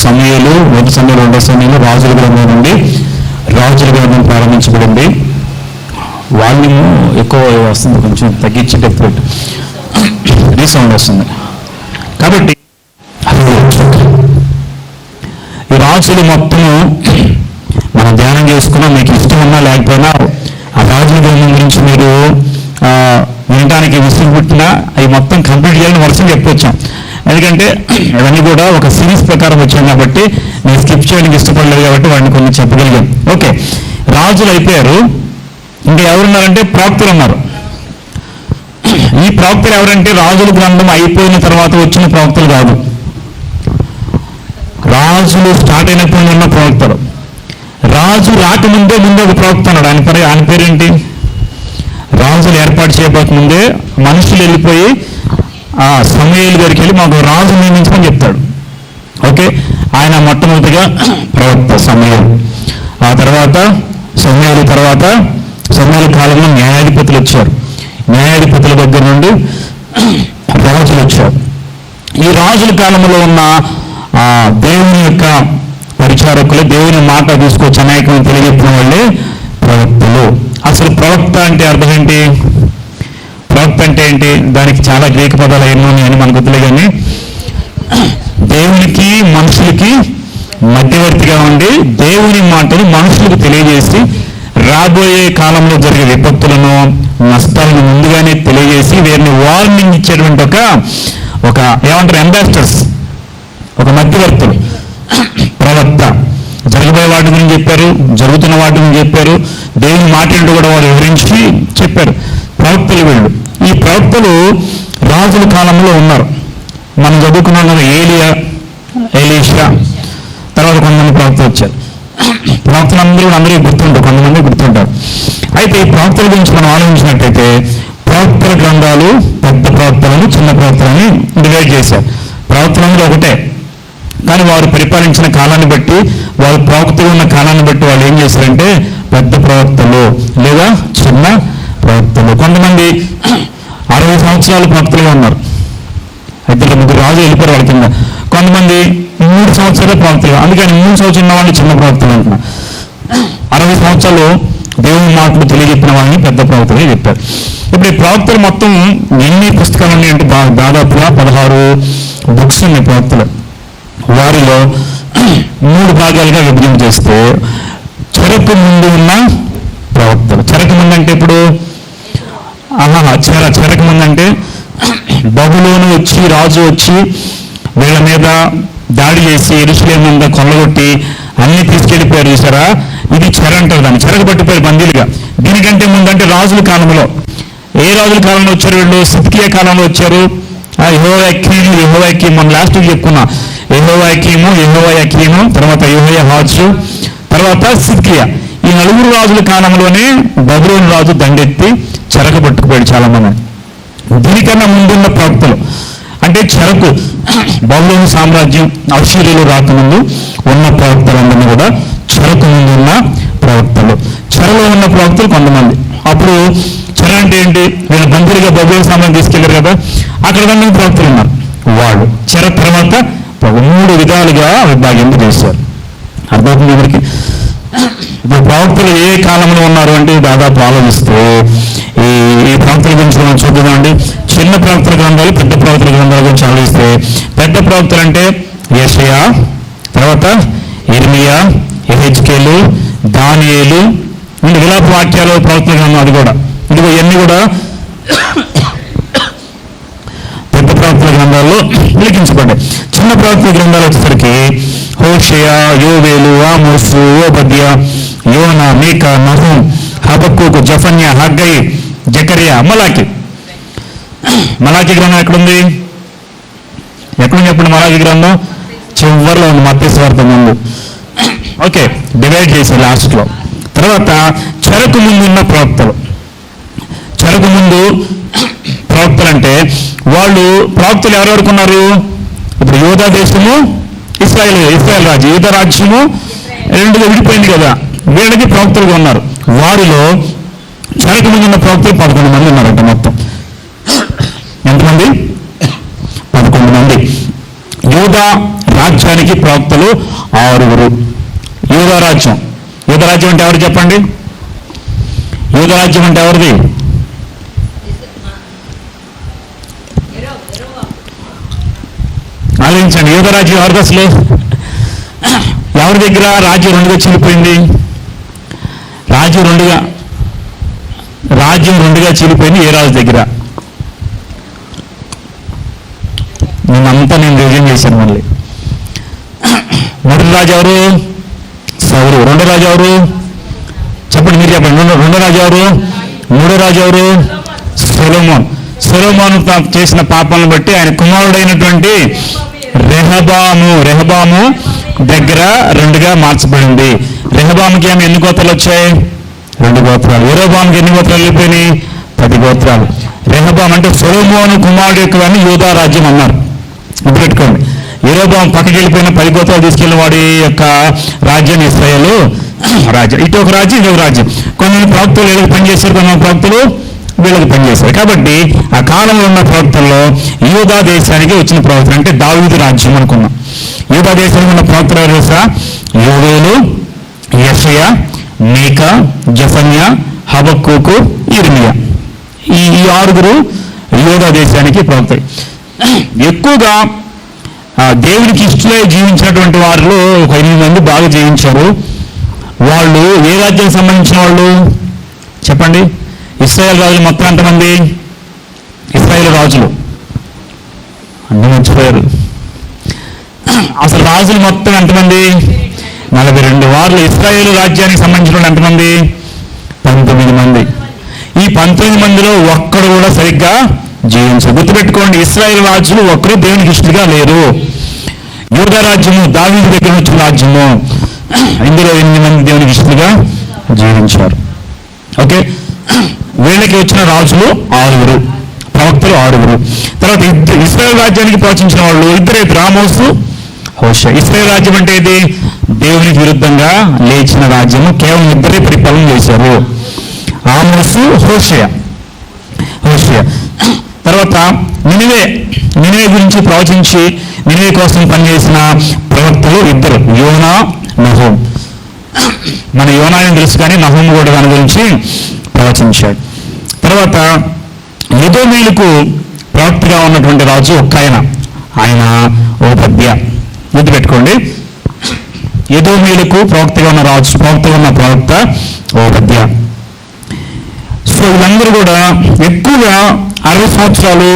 సమయాలు మొదటి సమయంలో రెండో సమయంలో రాజుల గ్రంథం నుండి రాజుల గ్రంథం ప్రారంభించబడింది. వాల్యూమ్ ఎక్కువ వస్తుంది కొంచెం తగ్గించి డిఫరెంట్ రీసౌండ్ వస్తుంది. కాబట్టి ఈ రాజులు మొత్తము మనం ధ్యానం చేసుకున్నా మీకు ఇష్టం ఉన్నా లేకపోయినా ఆ రాజుల గ్రంథం గురించి మీరు ఆ, వినడానికి విసుగు పుట్టినా అవి మొత్తం కంప్లీట్ చేయాలని వర్షం చెప్పొచ్చాం. ఎందుకంటే ఇవన్నీ కూడా ఒక సిరీస్ ప్రకారం వచ్చాయి కాబట్టి నేను స్కిప్ చేయడానికి ఇష్టపడలేదు కాబట్టి వాడిని కొన్ని చెప్పగలిగాం ఓకే. రాజులు అయిపోయారు. ఇంకా ఎవరున్నారంటే ప్రాప్తులు ఉన్నారు. ఈ ప్రవక్తలు ఎవరంటే రాజుల గ్రంథం అయిపోయిన తర్వాత వచ్చిన ప్రవక్తలు కాదు. రాజులు స్టార్ట్ అయినప్పుడు ఉన్న ప్రవక్తలు రాజు రాకముందే ముందు ఒక ప్రవక్త ఉన్నాడు. ఆయన పేరు ఆయన పేరేంటి? రాజులు ఏర్పాటు చేయబోకముందే మనుషులు వెళ్ళిపోయి ఆ సమయాలు గారికి వెళ్ళి మాకు రాజు నియమించమని చెప్తాడు. ఓకే? ఆయన మొట్టమొదటిగా ప్రవక్త సమయం ఆ తర్వాత సమయాల తర్వాత సమయాల కాలంలో న్యాయాధిపతులు వచ్చారు. న్యాయాధిపతుల దగ్గర నుండి రాజులు వచ్చారు. ఈ రాజుల కాలంలో ఉన్న దేవుని యొక్క పరిచారకులు దేవుని మాట తీసుకొచ్చి అనేకం తెలియజెప్పిన వాళ్ళే ప్రవక్తలు. అసలు ప్రవక్త అంటే అర్థం ఏంటి? ప్రవక్త అంటే ఏంటి? దానికి చాలా గ్రీక పదాలు ఎన్నో అని మనకు వద్దులే కానీ దేవునికి మనుషులకి మధ్యవర్తిగా ఉండి దేవుని మాటలు మనుషులకు తెలియజేసి రాబోయే కాలంలో జరిగే విపత్తులను నష్టాలను ముందుగానే తెలియజేసి వీరిని వార్నింగ్ ఇచ్చేటువంటి ఒక ఒక ఏమంటారు అంబాసిడర్స్ ఒక మధ్యవర్తులు ప్రవక్త. జరగబోయే వాటి గురించి చెప్పారు జరుగుతున్న వాటి గురించి చెప్పారు దేవుని మాట్లాడి కూడా వారు వివరించి చెప్పారు. ప్రవక్తలు వీళ్ళు. ఈ ప్రవక్తలు రాజుల కాలంలో ఉన్నారు. మనం చదువుకున్నాం కదా ఏలియా ఎలీషా తర్వాత కొంతమంది ప్రవక్తలు వచ్చారు. ప్రవక్తలందరూ అందరూ అందరికీ గుర్తుంటారు కొంతమంది గుర్తుంటారు. అయితే ఈ ప్రవక్తల గురించి మనం ఆలోచించినట్టయితే ప్రవక్తల గ్రంథాలు పెద్ద ప్రవక్తలను చిన్న ప్రవక్తలని డివైడ్ చేశారు. ప్రవక్తలందరూ ఒకటే. కానీ వారు పరిపాలించిన కాలాన్ని బట్టి వారు ప్రవక్తలు ఉన్న కాలాన్ని బట్టి వాళ్ళు ఏం చేశారంటే పెద్ద ప్రవక్తలు లేదా చిన్న ప్రవక్తలు కొంతమంది అరవై సంవత్సరాలు ప్రవక్తలుగా ఉన్నారు. ఇద్దరు ముగ్గురు రాజు వెళ్ళిపోయారు వాళ్ళ కింద. కొంతమంది మూడు సంవత్సరాలు ప్రవక్తలు అందుకని మూడు సంవత్సరం వాళ్ళు చిన్న ప్రవక్తలు అంటున్నా. అరవై సంవత్సరాలు దేవుని మాటలు తెలియజెప్పిన వాళ్ళని పెద్ద ప్రవక్తలే చెప్పారు. ఇప్పుడు ఈ ప్రవక్తలు మొత్తం ఎన్ని పుస్తకాలు ఉన్నాయంటే దా- దాదాపుగా పదహారు బుక్స్ ఉన్నాయి ప్రవక్తలు వారిలో మూడు భాగాలుగా విభజన చేస్తే చెరకు ముందు ఉన్న ప్రవక్తలు చెరకు ముందు అంటే ఇప్పుడు ఆహా చెర చెరక బబులోను వచ్చి రాజు వచ్చి వీళ్ళ మీద దాడి చేసి ఎరుసలేం మీద కొల్లగొట్టి అన్ని తీసుకెళ్ళిపోయారు చూసారా? ఇది చెర అంటారు దాన్ని. చెరక పట్టిపోయారు బందీలుగా. దీనికంటే ముందంటే రాజుల కాలంలో. ఏ రాజుల కాలంలో వచ్చారు వీళ్ళు? సిద్కియా కాలంలో వచ్చారు. యహోవాకీము యహోవాక్యం మనం లాస్ట్ చెప్పుకున్నా. యహోవాక్యము యహోవాక్యము తర్వాత యహోయ హాజు తర్వాత సిద్కియా. ఈ నలుగురు రాజుల కాలంలోనే బబులోని రాజు దండెత్తి చెరకు పట్టుకుపోయాడు చాలా మంది దీనికన్నా ముందున్న ప్రవక్తలు. అంటే చెరకు బబులోని సామ్రాజ్యం అక్షీరులు రాకముందు ఉన్న ప్రవక్తలందరినీ కూడా చెరకు ముందు ఉన్న ప్రవక్తలు. చెరలో ఉన్న ప్రవక్తలు కొంతమంది. అప్పుడు చెర అంటే ఏంటి? వీళ్ళు బంధువులుగా బబులోని సామ్రాజ్యం తీసుకెళ్ళారు కదా అక్కడ కొంతమంది ప్రవక్తలు ఉన్నారు. వాళ్ళు. చెర తర్వాత మూడు విధాలుగా విభాగింపు చేశారు. అర్థమవుతుంది ఎవరికి ఇప్పుడు ప్రవక్తలు ఏ కాలంలో ఉన్నారు అంటే దాదాపు ఆలోచిస్తే ఈ ఈ ప్రవక్తల గురించి మనం చూద్దామండి చిన్న ప్రవక్తల గ్రంథాలు పెద్ద ప్రవక్తల గ్రంథాల గురించి ఆలోచిస్తే పెద్ద ప్రవక్తలు అంటే యషయా తర్వాత ఇర్మియా ఎహెచ్కేలు దానియేలు ఇంకా విలాప వాక్యాలు ప్రవక్తల గ్రంథం అది కూడా. ఇదిగో ఇవన్నీ కూడా గ్రంథాల్లో లిఖించబడ్డాయి చిన్న ప్రవక్తల గ్రంథాలు వచ్చేసరికి హోషయ యోవేలు ఆమోసు ఓబద్య యోన మేక నహూం హబక్కుకు జఫన్య హగ్గై జకరియా మలాకి మలాకి గ్రంథం ఎక్కడుంది? ఎక్కడుంది చెప్పండి మలాకి గ్రంథం? చివరిలో ఉంది మత్స్వార్థ ముందు. ఓకే డివైడ్ చేసి లాస్ట్లో. తర్వాత చెరకు ముందు ఉన్న ప్రవక్తలు చెరకు ముందు ప్రవక్తలు అంటే వాళ్ళు ప్రవక్తలు ఎవరెవరికి ఉన్నారు ఇప్పుడు యోధా దేశము ఇస్రాయల్ ఇస్రాయల్ రాజ్యం యూదా రాజ్యము రెండుగా విడిపోయింది కదా. వీళ్ళకి ప్రవక్తలుగా ఉన్నారు. వారిలో చెరకు ముందు ఉన్న ప్రవక్తలు పదకొండు మంది ఉన్నారంట మొత్తం. ఎంతమంది? పదకొండు మంది. యూదా రాజ్యానికి ప్రవక్తలు ఆరుగురు. యూదా రాజ్యం. యూదా రాజ్యం అంటే ఎవరు చెప్పండి? యూదా రాజ్యం అంటే ఎవరిది? ఆలోచించండి యూదా రాజ్యం ఎవరిది ఎవరి దగ్గర రాజ్యం రెండుగా చీలిపోయింది? రాజ్యం రెండుగా రాజ్యం రెండుగా చీలిపోయింది ఏ రాజు దగ్గర? నేనంతా నేను రిజైన్ చేశాను మళ్ళీ. మొదటి రాజు ఎవరు? సౌరు రెండో రాజు ఎవరు? చెప్పండి మీరు చెప్పండి. రెండో రెండో రాజు ఎవరు? మూడో రాజు ఎవరు? సొలమోన్. సొలమోన్ చేసిన పాపాలను బట్టి ఆయన కుమారుడైనటువంటి రెహబాము రెహబాము దగ్గర రెండుగా మార్చబడింది. రెహబాముకి ఆమె ఎన్ని గోత్రాలు వచ్చాయి? రెండు గోత్రాలు. ఎరోబాముకి ఎన్ని గోత్రాలు వెళ్ళిపోయినాయి? పది గోత్రాలు. రెహబాం అంటే సొలమోను కుమారుడు యొక్క అని యూదా రాజ్యం అన్నారు. గుర్తుపెట్టుకోండి ఏరోబాం పక్కకి వెళ్ళిపోయిన పది గోత్రాలు తీసుకెళ్ళిన వాడి యొక్క రాజ్యం ఇస్రాయలు. రాజ్యం. ఇటు ఒక రాజ్యం ఇటు ఒక రాజ్యం. కొంతమంది ప్రవక్తలు పనిచేశారు కొంతమంది ప్రవక్తలు వీళ్ళకి పనిచేశారు కాబట్టి ఆ కాలంలో ఉన్న ప్రవక్తల్లో యూదా దేశానికి వచ్చిన ప్రవక్తలు అంటే దావీదు రాజ్యం అనుకున్నాం యూదా దేశానికి ఉన్న ప్రవక్తలు ఎవరు తెలుసా? యోవేలు యషయ మీక జఫన్య హబక్కుకు ఇర్మియా. ఈ ఈ ఆరుగురు యోగా దేశానికి ప్రవక్తలు. ఎక్కువగా ఆ, దేవునికి జీవించినటువంటి వారిలో ఒక ఎనిమిది మంది బాగా జీవించారు. వాళ్ళు ఏ రాజ్యానికి సంబంధించిన వాళ్ళు? చెప్పండి. ఇస్రాయేల్ రాజులు మొత్తం ఎంతమంది? ఇస్రాయేల్ రాజులు. అన్ని మర్చిపోయారు. అసలు రాజులు మొత్తం ఎంతమంది? నలభై రెండు వార్లు ఇస్రాయేల్ రాజ్యానికి సంబంధించిన ఎంతమంది? పంతొమ్మిది మంది. ఈ పంతొమ్మిది మందిలో ఒక్కడు కూడా సరిగ్గా జీవించు గుర్తుపెట్టుకోండి ఇస్రాయేల్ రాజులు ఒక్కరు దేవునికి ఇష్టగా లేరు. యూదా రాజ్యము దావి దగ్గర వచ్చిన రాజ్యము. ఇందులో ఎనిమిది మంది దేవునికి ఇష్టగా జీవించారు. ఓకే? వీళ్ళకి వచ్చిన రాజులు ఆరుగురు ప్రవక్తలు ఆరుగురు. తర్వాత ఇద్దరు ఇస్రాయల్ రాజ్యానికి ప్రవచించిన వాళ్ళు ఇద్దరే రామోసు హోష. ఇస్రాయల్ రాజ్యం అంటే ఇది దేవునికి విరుద్ధంగా లేచిన రాజ్యము. కేవలం ఇద్దరే పరిపాలన చేశారు. ఆమోసు హోషయ హోషయ తర్వాత నినివే నినివే గురించి ప్రవచించి నినివే కోసం పనిచేసిన ప్రవక్తలు ఇద్దరు యోనా నహోం. మన యోనాని తెలుసు కానీ నహోం కూడా దాని గురించి ప్రవచించాడు. తర్వాత యదోమేలుకు ప్రవక్తగా ఉన్నటువంటి రాజు ఒక్క ఆయన ఆయన ఓపద్య గుర్తుపెట్టుకోండి యదోమేలుకు ప్రవక్తగా ఉన్న రాజు ప్రవక్తగా ఉన్న ప్రవక్త ఓపద్య సో వీళ్ళందరూ కూడా ఎక్కువగా అరవై సంవత్సరాలు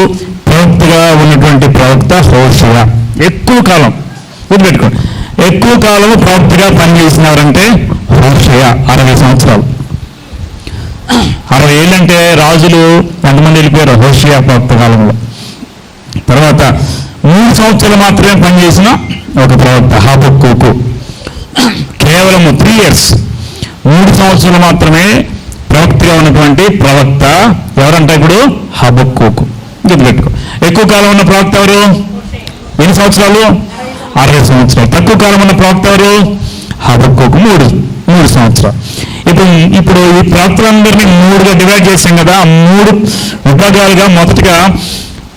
ప్రవక్తగా ఉన్నటువంటి ప్రవక్త హోషయ. ఎక్కువ కాలం. గుర్తుపెట్టుకోండి ఎక్కువ కాలం ప్రవక్తగా పనిచేసినారంటే హోషయ అరవై సంవత్సరాలు. అరవై ఏళ్ళంటే రాజులు ఎంతమంది వెళ్ళిపోయారు? హోషియా కాలంలో. తర్వాత మూడు సంవత్సరాలు మాత్రమే పనిచేసిన ఒక ప్రవక్త హాబక్కు కేవలం త్రీ ఇయర్స్ మూడు సంవత్సరాలు మాత్రమే ప్రవక్తిగా ఉన్నటువంటి ప్రవక్త ఎవరంటే ఇప్పుడు? హబక్కుకు గుర్తుపెట్టుకో ఎక్కువ కాలం ఉన్న ప్రవక్త ఎవరు? ఎన్ని సంవత్సరాలు? అరవై సంవత్సరాలు. తక్కువ కాలం ఉన్న ప్రవక్త ఎవరు? హబక్కుకు మూడు మూడు సంవత్సరాలు. ఇప్పుడు ఇప్పుడు ఈ ప్రాంతాలందరినీ మూడుగా డివైడ్ చేశాం కదా ఆ మూడు విభాగాలుగా మొదటగా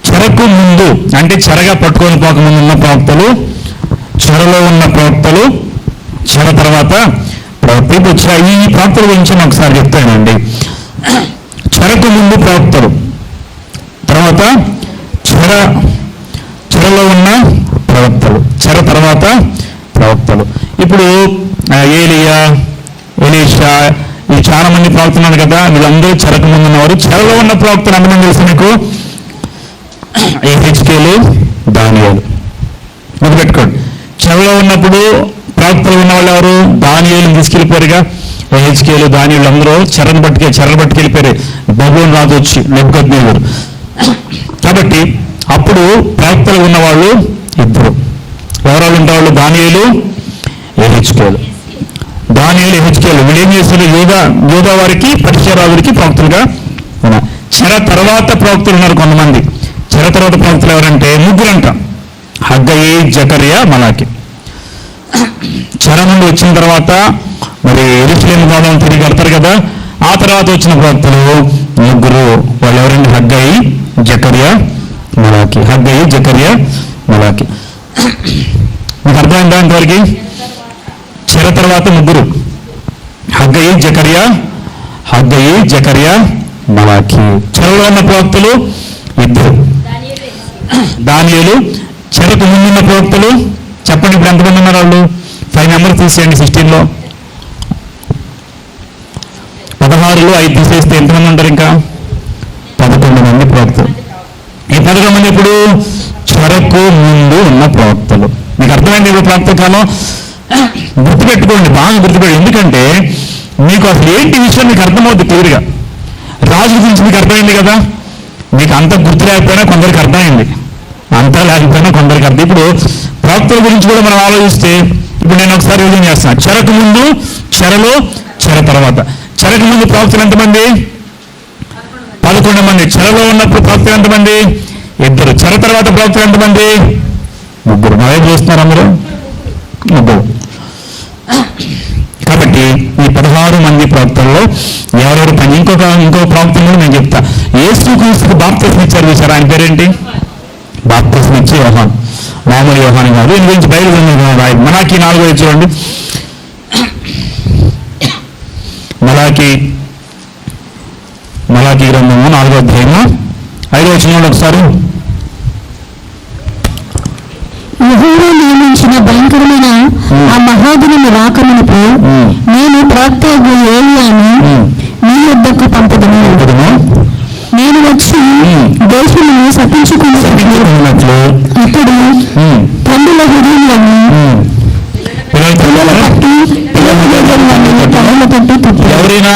చెరకు ముందు అంటే చెరగా పట్టుకొని పోకముందు ఉన్న ప్రవక్తలు చెరలో ఉన్న ప్రవక్తలు చెర తర్వాత ప్రవక్తలు ఇప్పుడు ఈ ప్రవక్తల గురించి నేను ఒకసారి చెప్తానండి. చెరకు ముందు ప్రవక్తలు తర్వాత చెర చెరలో ఉన్న ప్రవక్తలు చెర తర్వాత ప్రవక్తలు ఇప్పుడు ఏలియా ఎలీషా ఈ చాలా మంది ప్రవక్తున్నారు కదా వీళ్ళందరూ చెరకు ముందు ఉన్నవారు. చెరలో ఉన్న ప్రవక్తలు ఎంతమంది తెలుసు మీకు హెచ్కేలు దానియాలు. గుర్తుపెట్టుకోండి. చెరలో ఉన్నప్పుడు ప్రవక్తలు ఉన్న వాళ్ళు ఎవరు? దానియాలు తీసుకెళ్ళిపోయారుగా. హెచ్కేలు దానియాలు అందరూ చెరను పట్టుకే చెరను పట్టుకెళ్ళిపోయారు. బబున్ రాజు వచ్చి నెబ్బద్నేవారు కాబట్టి అప్పుడు ప్రవక్తలు ఉన్నవాళ్ళు ఇద్దరు. ఎవరాలు ఉండేవాళ్ళు? దానియాలు హెచ్కేలు దానిలో హెచ్కేలు. వీళ్ళు ఏం చేస్తారు యోగా యోగా వారికి పరిచయరాజుడికి ప్రవక్తలుగా చెర తర్వాత ప్రవక్తలు ఉన్నారు కొంతమంది. చెర తర్వాత ప్రవక్తలు ఎవరంటే ముగ్గురంట. హగ్గయి జకరియా మలాకి. చెర నుండి వచ్చిన తర్వాత మరి ఎరుసలేం భవనం తిరిగి కడతారు కదా ఆ ఆ తర్వాత వచ్చిన ప్రవక్తలు ముగ్గురు వాళ్ళు ఎవరండి? హగ్గయి జకరియా మలాకి. హగ్గయి జకరియా మలాకి. మీకు అర్థమైందా ఇంతవరకు? చెర తర్వాత ముగ్గురు. హగ్గయి జకరియా హగ్గయి జకరియా మలాకి చెరలో ఉన్న ప్రవక్తలు ఇద్దరు. దానియులు చెరకు ముందున్న ప్రవక్తలు చెప్పండి ఇప్పుడు ఎంతమంది ఉన్నారు వాళ్ళు? ఫైవ్ మెంబర్స్ తీసేయండి సిక్స్టీన్లో పదహారులో ఐదు తీసేస్తే ఎంతమంది ఉంటారు ఇంకా? పదకొండు మంది ప్రవక్తలు. ఈ పదకొండు మంది ఇప్పుడు చెరకు ముందు ఉన్న ప్రవక్తలు. మీకు అర్థమైంది ఇప్పుడు ప్రవక్త కాలం? గుర్తుపెట్టుకోండి బాగా గుర్తుపెట్టు ఎందుకంటే మీకు అసలు ఏంటి విషయం మీకు అర్థమవుతుంది క్లియర్గా? రాజు గురించి మీకు అర్థమైంది కదా? మీకు అంత గుర్తు లేకపోయినా కొందరికి అర్థమైంది. అంతా లేకపోయినా కొందరికి అర్థం. ఇప్పుడు ప్రవక్తల గురించి కూడా మనం ఆలోచిస్తే ఇప్పుడు నేను ఒకసారి యోజన చేస్తాను చెరకు ముందు చెరలో చెర తర్వాత. చెరకు ముందు ప్రవక్తలు ఎంతమంది? పదకొండు మంది. చెరలో ఉన్నప్పుడు ప్రవక్తలు ఎంతమంది? ఇద్దరు. చెర తర్వాత ప్రవక్తలు ఎంతమంది? ముగ్గురు. నా వైపు చూస్తున్నారు అందరూ? ముగ్గురు కాబట్టి ఈ పదహారు మంది ప్రవక్తల్లో ఎవరెవరు పని కూడా నేను చెప్తా. యేసు క్రీస్తుకు బాప్తిసం ఇచ్చారు చూసారు? ఆయన పేరేంటి? బాప్తిసం ఇచ్చి యోహాన్ మామూలు యోహాన్ కాదు దీని గురించి బయలుదేరి రాయి మలాకి నాలుగో చూడండి. మలాకి మలాకి గ్రంథము నాలుగో అధ్యాయము. ఐదో వచ్చిన ఒకసారి. యెహోవా నియమించిన భయంకరమైన ఆ మహాదినము రాకమునకు. నేను ప్రవక్త ఏలియాను పంపుదను ఇప్పుడును నేను వచ్చి. దేశమును శపించుకున్నట్లు అతడు తండ్రుల హృదయంలోని. పిల్లల పట్టి. పిల్లల పట్టి. ఎవరైనా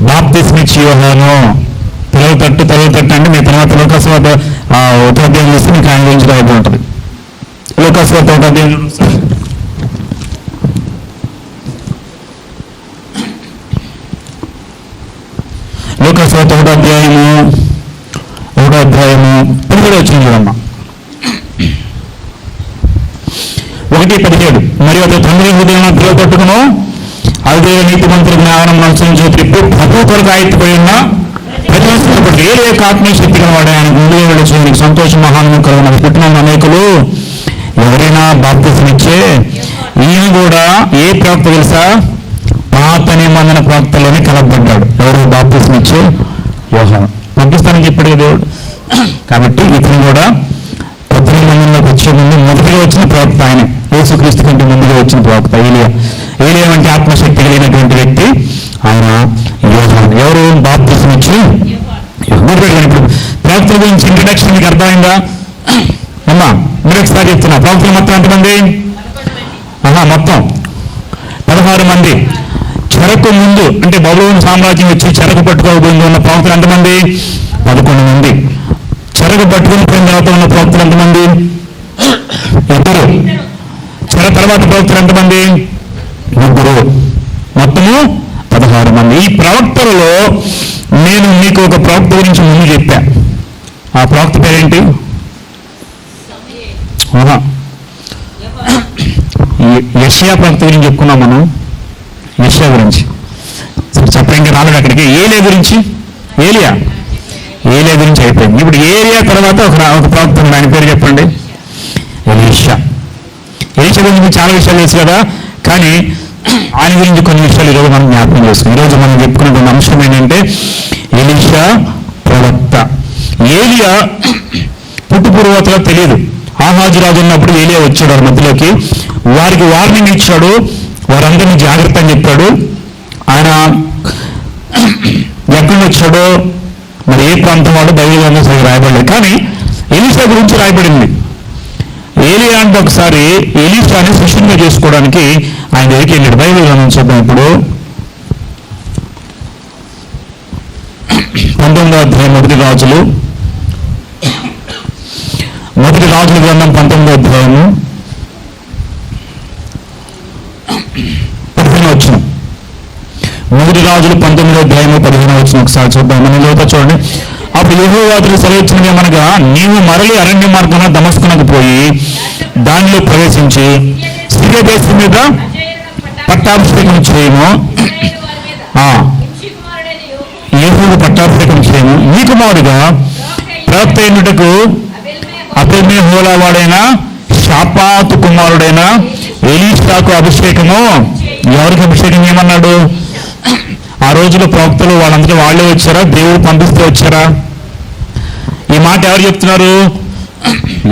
బాప్తిస్మిచ్చి యోహాను. పిల్లలు తట్టు పిల్లలు తట్టు అంటే మీ తర్వాత లోకస్వాత ఆ ఉపాధ్యాయం చేస్తే మీకు ఆయన గురించి లోకస్వాత ఉపాధ్యాయం లోకస్వాత ఒకటో అధ్యాయము ఒకటో అధ్యాయము పదిహేడు వచ్చిన చూడమ్మ ఒకటి పదిహేడు. మరి అతను తండ్రి హృదయం పిల్లలు పట్టుకును అదే నీతి మంత్రి జ్ఞానం మనసు త్రిప్పు ప్రభు కొరకు ఆయుత్తిపోయి ఉన్న ప్రజలు ఏ యొక్క ఆత్మీయ శక్తి కలవాడు ఆయన ముందుగా వెళ్ళి సంతోష మహానం కలుగున. పుట్టిన అనేకులు ఎవరైనా బాప్తిసం ఈయన కూడా ఏ ప్రవక్త తెలుసా? పాత నిబంధన ప్రాప్తలోనే కలపబడ్డాడు ఎవరు బాప్తిసం యోహాను పంపిస్తానని చెప్పాడు దేవుడు. కాబట్టి ఇతను కూడా కొత్త నిబంధనలోకి వచ్చే ముందు మొదటిగా వచ్చిన ప్రవక్త ఆయన. యేసుక్రీస్తు కంటే ముందుగా వచ్చిన ప్రవక్త ఏలియా. ఏలియా వంటి ఆత్మశక్తి కలిగినటువంటి వ్యక్తి ఆయన యోహాను. ఎవరు? బాప్తిసం వచ్చి గుర్తుపెట్టుకోండి ఇప్పుడు. ప్రవక్తల గురించి ఇంట్రడక్షన్ మీకు అర్థమైందా? అమ్మా మీరు ఒకసారి చెప్తున్నా. ప్రవక్తలు మొత్తం ఎంతమంది? ఆహా మొత్తం పదహారు మంది. చెరకు ముందు అంటే బబులోని సామ్రాజ్యం వచ్చి చెరకు పట్టుకోబోయింది ఉన్న ప్రవక్తలు ఎంతమంది? పదకొండు మంది. చెరకు పట్టుకుని పోయిన తర్వాత ఉన్న ప్రవక్తలు ఎంతమంది? ఇద్దరు. చెర తర్వాత ప్రవక్తలు ఎంతమంది? ముగ్గురు. మొత్తము పదహారు మంది. ఈ ప్రవక్తలలో నేను మీకు ఒక ప్రవక్త గురించి ముందు చెప్పా. ఆ ప్రవక్త పేరేంటి? యషియా ప్రవక్త గురించి చెప్పుకున్నాం మనం. యెషయా గురించి. సరే చెప్పండి రాలేదు అక్కడికి. ఏలియా గురించి? ఏలియా? ఏలియా గురించి అయిపోయింది. ఇప్పుడు ఏలియా తర్వాత ఒక ఒక ప్రవక్త దాని పేరు చెప్పండి? ఎలీషా. ఎలీషా గురించి చాలా విషయాలు తెలుసు కదా. కానీ ఆయన గురించి కొన్ని విషయాలు ఈరోజు మనం జ్ఞాపకం చేసుకున్నాం ఈరోజు మనం చెప్పుకున్నటువంటి అంశం ఏంటంటే ఎలీషా ప్రవక్త. ఏలియా పుట్టు పూర్వతలో తెలియదు ఆహాజు రాజు ఉన్నప్పుడు ఏలియా వచ్చాడు వాళ్ళ మధ్యలోకి. వారికి వార్నింగ్ ఇచ్చాడు. వారందరినీ జాగ్రత్త అని చెప్పాడు ఆయన ఎక్కడి వచ్చాడో మరి ఏ ప్రాంతం వాడు బైబిల్లో సరిగ్గా రాయబడలేదు. కానీ ఎలీషా గురించి రాయబడింది. ఏలియా అంటే ఒకసారి ఎలీషాని శిష్యునిగా చేసుకోవడానికి ఆయన దగ్గరికి వెళ్ళాడు. బైబిల్ గమనించడం ఇప్పుడు. పంతొమ్మిదో అధ్యాయం మొదటి రాజులు. మొదటి రాజుల గ్రంథం పంతొమ్మిదో అధ్యాయము పదిహేను వచ్చిన మొదటి రాజులు పంతొమ్మిదో అధ్యాయము పదిహేను వచ్చిన ఒకసారి చూద్దాం మన లోత చూడండి. అప్పుడు యహోవాదులు సెలవిచ్చినవి ఏమనగా నీవు మరలి అరణ్య మార్గంలో దమస్కునకు పోయి దానిలో ప్రవేశించి సిరియా దేశం మీద పట్టాభిషేకం చేయము ఏహూదు పట్టాభిషేకం చేయను. ఈ కుమారుడుగా ప్రవక్త అయినటకు అతని హోలావాడైన షాపాతు కుమారుడైన ఎలీషాకు అభిషేకము. ఎవరికి అభిషేకం చేయమన్నాడు? ఆ రోజులో ప్రవక్తలు వాళ్ళందరూ వాళ్ళే వచ్చారా? దేవుడు పంపిస్తే వచ్చారా? ఈ మాట ఎవరు చెప్తున్నారు?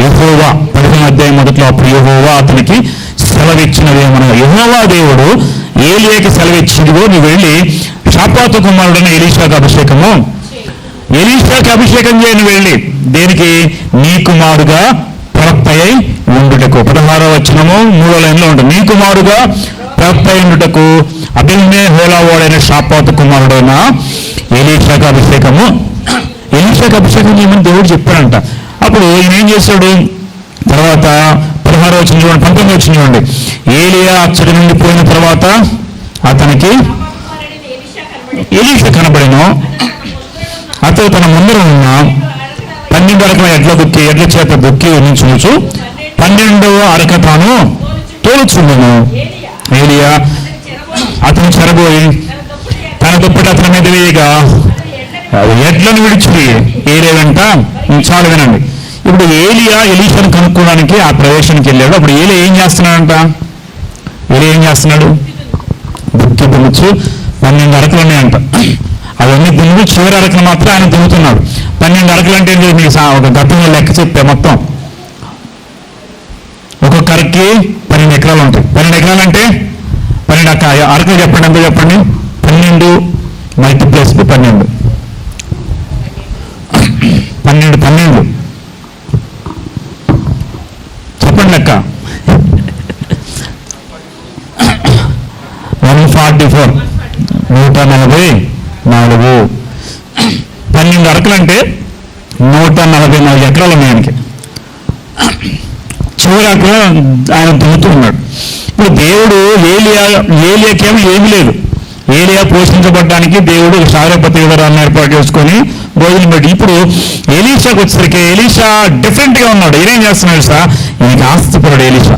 యహోవా పదిహేను అధ్యాయం మొదట్లో అప్పుడు యహోవా అతనికి సెలవిచ్చినదేమన్నా యహోవా దేవుడు ఏలియాకి సెలవిచ్చిదిగో నువ్వు వెళ్ళి షాపాతు కుమారుడైన ఎలీషాకు అభిషేకము. ఎలీషాకి అభిషేకం చేయని వెళ్ళి. దేనికి? నీ కుమారుగా ప్రవక్త అయి ఉండుటకు. పదహారో వచ్చినము మూడో లైన్లో ఉంటుంది. నీ కుమారుగా ప్రవక్త అభిమే హోలావాడైన షాపాతు కుమారుడైన ఎలీషాకు అభిషేకము. ఎలీషాకు అభిషేకం చేయమని దేవుడు చెప్పాడంట. అప్పుడు ఈయన ఏం చేశాడు? తర్వాత పదహారు వచ్చిన చూడండి పంతొమ్మిది వచ్చిన చూడండి. ఏలియా అచ్చడి నుండి పోయిన తర్వాత అతనికి ఎలీష ఎలీషా కనబడిను. అతడు తన ముందర ఉన్న పన్నెండు అరకల ఎడ్ల బుక్కి ఎడ్ల చేత బుక్కి ఉంచుచు పన్నెండవ అరక తాను తోలుచుండెను. ఏలియా అతను చెరబోయి తన దుప్పటి అతని మీద వేయగా ఎడ్లను విడిచి ఏలేదంట చాలు వినండి. ఇప్పుడు ఏలియా ఎలీషను కనుక్కోవడానికి ఆ ప్రవేశానికి వెళ్ళాడు. అప్పుడు ఏలి ఏం చేస్తున్నాడంట? ఏలి ఏం చేస్తున్నాడు? దుక్కి దుమ్ముచ్చు పన్నెండు అరకులు ఉన్నాయంట. అవన్నీ దుమ్ము చివరి అరకులు మాత్రం ఆయన దుమ్ముతున్నాడు. పన్నెండు అరకులు అంటే మీకు ఒక గతంలో లెక్క చెప్తే మొత్తం. ఒక్కొక్కరికి ఎకరాలు ఉంటాయి. పన్నెండు ఎకరాలు అంటే పన్నెండు అక్క అరకలు చెప్పండి ఎంత చెప్పండి. పన్నెండు మల్టీప్లస్ పన్నెండు. పన్నెండు పన్నెండు చెప్పండి లెక్క వన్ ఫార్టీ ఫోర్ నూట నలభై నాలుగు పన్నెండు అరకలు అంటే నూట నలభై నాలుగు ఎకరాలు ఉన్నాయి ఆయనకి చివరి కూడా ఆయన దున్నుతూ ఉన్నాడు. ఇప్పుడు దేవుడు ఏలియా ఏలియాకేమో ఏమీ లేదు. ఏలియా పోషించబడడానికి దేవుడు సారపతి వివరాలను ఏర్పాటు చేసుకొని భోజనం పెట్టి ఇప్పుడు ఎలీషాకి వచ్చేసరికి ఎలీషా డిఫరెంట్గా ఉన్నాడు. ఏం చేస్తున్నాడు సార్ ఈయనకి ఆస్తిపరుడు ఎలీషా.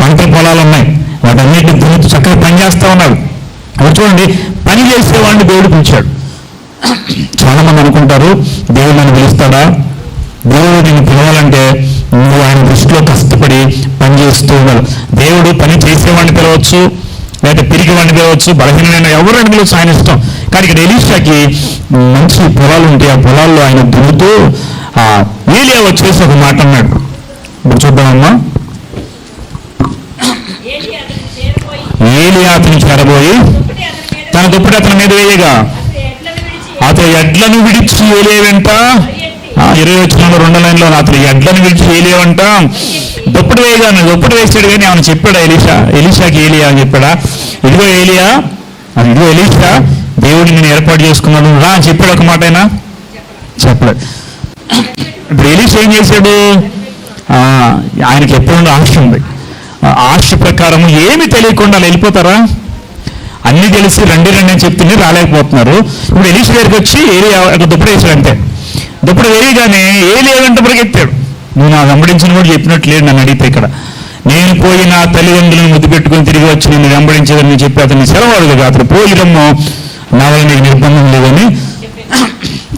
పంట పొలాలు ఉన్నాయి. వాటన్నిటిని దున్నుతూ చక్కగా పని చేస్తా ఉన్నాడు. అప్పుడు చూడండి పని చేసేవాడిని దేవుడు పిలిచాడు. చాలా మంది అనుకుంటారు దేవుడు నన్ను పిలుస్తాడా? దేవుడు నేను పిలవాలంటే నువ్వు ఆయన దృష్టిలో కష్టపడి పని చేస్తూ దేవుడు పని చేసేవాడిని పిలవచ్చు లేదా పిరికి వాడిని పిలవచ్చు బలహీనమైన ఎవరైనా పిలవచ్చు ఆయన ఇష్టం. కానీ ఇక్కడ ఎలీషాకి మంచి పొలాలు ఉంటాయి ఆ పొలాల్లో ఆయన దున్నుతూ ఏలియా వచ్చేసి ఒక మాట అన్నాడు. ఇప్పుడు చూద్దామమ్మా. ఏలియా అతను చేరబోయి తన దుప్పటి అతని మీద వేయగా ఎడ్లను అతను ఎడ్లను విడిచి ఏలే వెంట ఇరవై వచ్చిన రెండు లైన్లో అతను ఎడ్లను విడిచి ఏలేవంట దుప్పటి వేయగానే దుప్పటి వేసాడు కానీ ఆమె చెప్పాడా ఎలీషా? ఎలీషాకి ఏలియా అని చెప్పాడా? ఇదిగో ఏలియా అది ఇదిగో ఎలీషా దేవుడు నేను ఏర్పాటు చేసుకున్నాడు. రా అని చెప్పాడు ఒక మాట అయినా చెప్పలేదు. ఇప్పుడు ఎలీషా ఏం చేశాడు? ఆయనకి ఎప్పుడు ఆశ ఉంది. ఆశ ప్రకారం ఏమి తెలియకుండా వెళ్ళిపోతారా? అన్ని తెలిసి రండి రండి అని చెప్తూనే రాలేకపోతున్నారు. ఇప్పుడు ఎలీష్ గారికి వచ్చి ఏరియా అక్కడ దుప్పటి వేసాడు అంతే. దప్పుడు వేయగానే ఏ లేదంటే పరిగెత్తాడు నువ్వు నా వెంబడించిన కూడా చెప్పినట్టు లేడు నన్ను అడిగితే ఇక్కడ. నేను పోయి నా తల్లిదండ్రులను ముద్దు పెట్టుకుని తిరిగి వచ్చి నేను వెంబడించదని చెప్పి అతన్ని సెలవాడు అతను పోయిరమ్మో నా వల్ల నీకు నిర్బంధం లేదని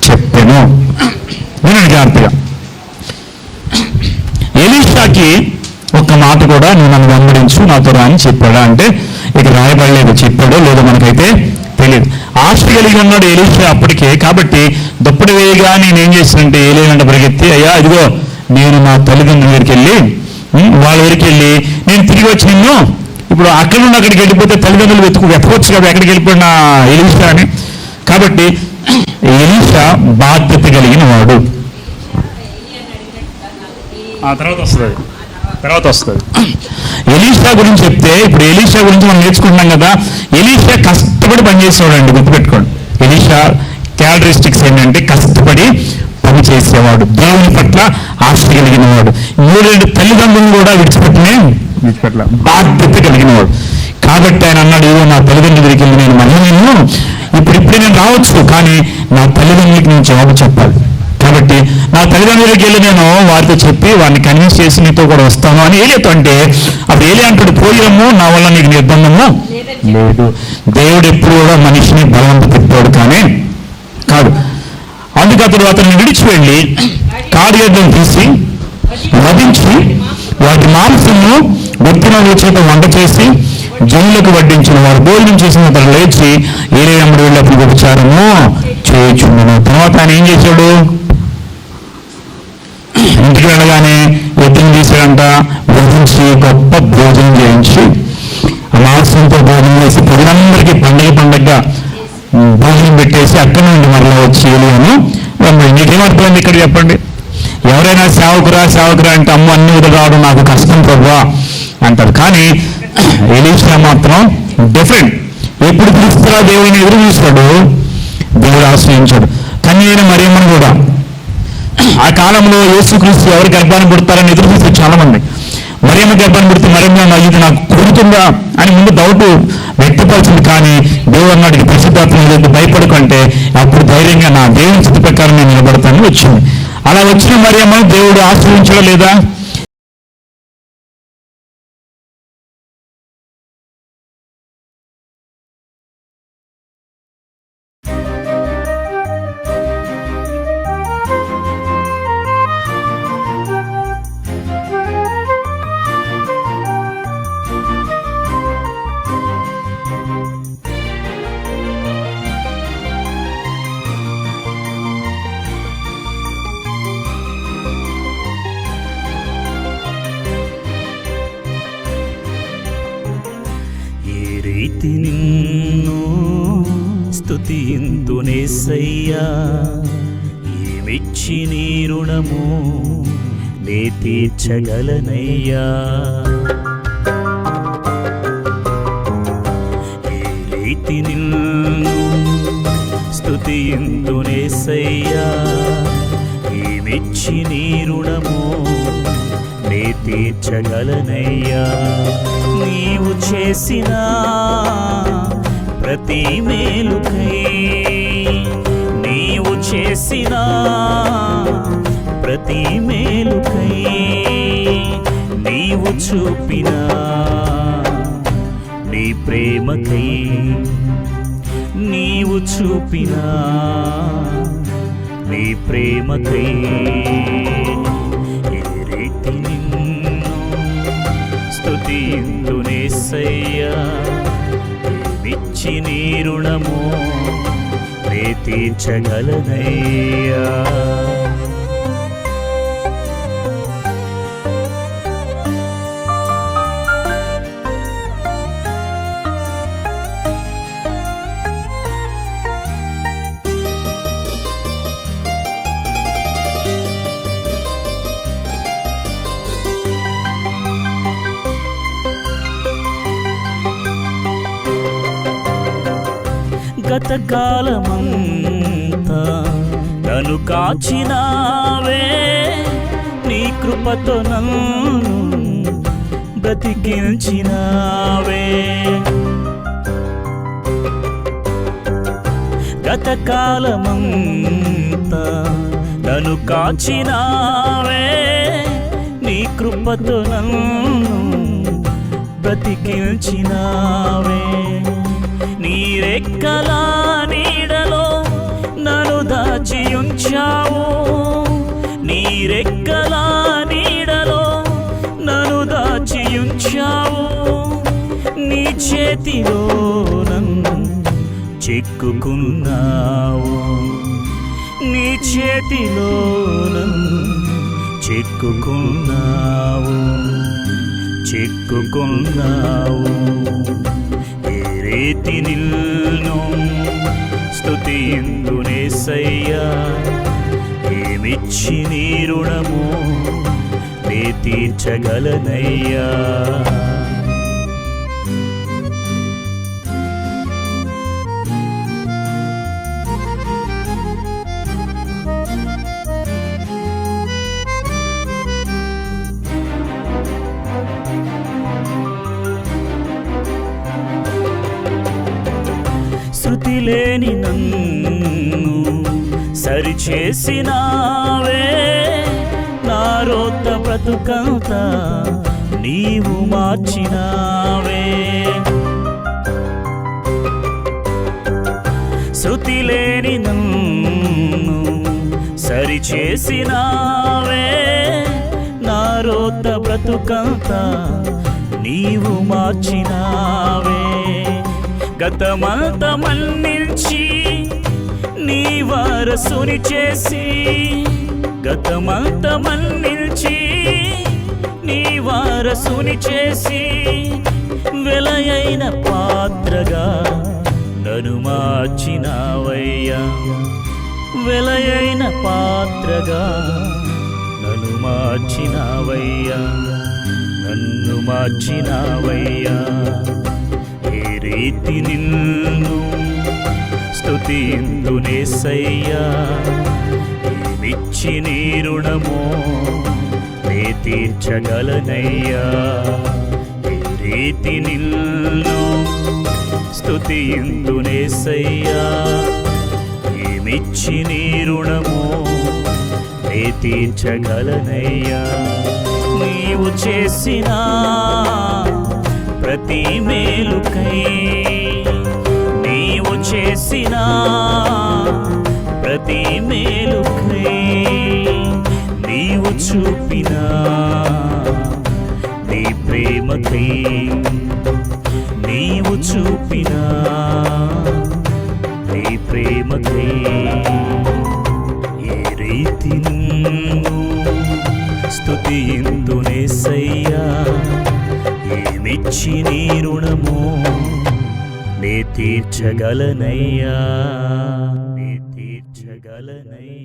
చెప్పాను. వినండి జాగ్రత్తగా ఎలీషాకి ఒక్క మాట కూడా నువ్వు నన్ను వెంబడించు నాతో రాని చెప్పాడా అంటే ఇక రాయబడలేదు. చెప్పాడో లేదో మనకైతే తెలియదు ఆశ కలిగి ఉన్నాడు ఎలీషా అప్పటికే. కాబట్టి దుప్పటి వేయగా నేను ఏం చేశానంటే ఏలేనంట పరిగెత్తి అయ్యా ఇదిగో నేను నా తల్లిదండ్రుల దగ్గరికి వెళ్ళి వాళ్ళ దగ్గరికి వెళ్ళి నేను తిరిగి వచ్చి నిన్ను ఇప్పుడు అక్కడ నుండి అక్కడికి వెళ్ళిపోతే తల్లిదండ్రులు వెతుకు వెతకొచ్చు కదా ఎక్కడికి వెళ్ళిపోయిన ఎలీషా అని కాబట్టి ఎలీషా బాధ్యత కలిగిన వాడు. ఆ తర్వాత వస్తుంది. తర్వాత వస్తుంది. ఎలీషా గురించి చెప్తే ఇప్పుడు ఎలీషా గురించి మనం నేర్చుకుంటున్నాం కదా ఎలీషా కష్టపడి పనిచేసేవాడు గుర్తుపెట్టుకోండి. ఎలీషా క్యారెక్టరిస్టిక్స్ ఏంటంటే కష్టపడి పని చేసేవాడు. దేవుని పట్ల ఆశ కలిగిన వాడు మూడేడు తల్లిదండ్రులను కూడా విడిచిపెట్టనే విడిచిపెట్టలే. బాధ్యత కలిగిన వాడు కాబట్టి ఆయన అన్నాడు ఇదిగో నా తల్లిదండ్రుల దగ్గరికి వెళ్ళి నేను మళ్ళీ నిన్ను ఇప్పుడు ఇప్పుడే నేను రావచ్చు కానీ నా తల్లిదండ్రులకి నేను జవాబు చెప్పాలి. కాబట్టి నా తల్లిదండ్రులకి వెళ్ళి నేను వారితో చెప్పి వారిని కన్విన్స్ చేసి నీతో కూడా వస్తాను అని ఏలియతో అంటే అప్పుడు ఏలి అంటాడు పోయిరమ్ము నా వల్ల నీకు నిర్బంధము లేదు. దేవుడు ఎప్పుడు కూడా మనిషిని బలవంత పెట్టాడు కానీ కాదు. అందుకు అతడు అతన్ని విడిచి వెళ్ళి కాడి ఎడ్లను తీసి వధించి వాటి మాంసము గొత్తిన చేత వంట చేసి జనులకు వడ్డించిన వారు. భోజనం చేసిన అతను లేచి ఏరే అమ్మడి వెళ్ళినప్పుడు ఉపచారము చేయుచుండను. తర్వాత ఆయన ఏం చేశాడు? ఇంటికి వెళ్ళగానే ఎద్దుని తీసాడంట వధించి గొప్ప భోజనం చేయించి ఆ మాంసంతో భోజనం చేసి ప్రజలందరికీ పండగ పండగగా భోజనం పెట్టేసి అక్కడి నుండి మరలా వచ్చి అని వెంబడి నీకేమర్థమైంది ఇక్కడ చెప్పండి? ఎవరైనా సేవకురా సేవకురా అంటే అమ్మ అన్ని రావడం నాకు కష్టం ప్రభా అంటారు. కానీ ఎలీషా మాత్రం డిఫరెంట్ ఎప్పుడు పిలుస్తారా దేవుని ఎదురు చూస్తాడు. దేవుడు ఆశ్రయించాడు. కానీ అయిన కూడా. ఆ కాలంలో యేసుక్రీస్తు ఎవరు గర్భాన్ని పుడతారని ఎదురు చూస్తారు చాలా మరేమ మరియమ్మ గర్భాన్ని పుడితే ఇది నాకు కుడుతుందా అని ముందు డౌట్ వ్యక్తపరచింది. కానీ దేవుడు అన్నాడు "ఇది పరిశుద్ధాత్మ లేదు భయపడకంటే అప్పుడు ధైర్యంగా నా దేవుని స్థితి ప్రకారం నేను నిలబడతాను వచ్చింది. అలా వచ్చిన మరియమ్మను దేవుడు ఆశ్రయించడం లేదా? స్తుతింతునేసయ్యా ఏమిచ్చి నీ రుణము? నే తీర్చగలనయ్యా. ఏ రీతి నిన్ను స్తుతింతునేసయ్యా ఏమిచ్చి నీ రుణము? నే తీర్చగలనయ్యా. నీవు చేసిన ప్రతి మేలుకై చేసిన ప్రతి మేలుకై నీవు చూపిన నీ ప్రేమకై నీవు చూపిన నీ ప్రేమకై ఏ రీతి నిన్ను స్తుతింతునేసయ్యా ఏమిచ్చి నీ రుణమో తీర్చగలదయ్యా తీర్చగలనయ్యా గత కాలమంతా నన్ను కాచినావే. నీ కృపతో నన్ను బ్రతికించినావే. గత కాలమంతా నన్ను కాచినావే. నీ కృపతో నన్ను బ్రతికించినావే. రెక్కల నీడలో నన్ను దాచి ఉంచావు నీ రెక్కల నీడలో నన్ను దాచి ఉంచావు నీ చేతిలో నన్ను చిక్కుకున్నావు. నీ చేతిలో నన్ను చిక్కుకున్నావు. చిక్కుకున్నావు. ఏ రీతి నిల్ను స్తుతిందునేసయ్యా ఏమిచ్చి నీ రుణము? నే తీర్చగలనయ్యా. సరిచేసినావే. నా రోత బ్రతుకంత నీవు మార్చినావే. శృతి లేని నన్ను సరిచేసినావే. నా రోత బ్రతుకంత నీవు మార్చినావే. గతమంత మన్నించి నీ వారసుని చేసి గతమంత మన్నించి నీ వారసుని చేసి వెలయైన పాత్రగా నను మార్చినావయ్యా. వెలయైన పాత్రగా నన్ను మార్చినావయ్యా. నన్ను మార్చినావయ్యా. ఏ రీతి నిన్ను స్తుతిందునేసయ్యా ఏమిచ్చి నీ రుణమో నే తీర్చగలనయ్యా. ఏ రీతి నిన్ను స్తుతిందునేసయ్యా ఏమిచ్చి నీ రుణమో నే తీర్చగలనయ్యా. నీవు చేసిన ప్రతి మేలుకై చేసిన ప్రతి మేలుకై నీవు చూపిన నీ ప్రేమకై నీవు చూపిన నీ ప్రేమకై ఏ రీతి నిన్ను స్తుతిందునేసయ్యా ఏమిచ్చి నీ రుణమో? నీ తీర్చగలనయ్యా. నీ తీర్చగలనయ్యా.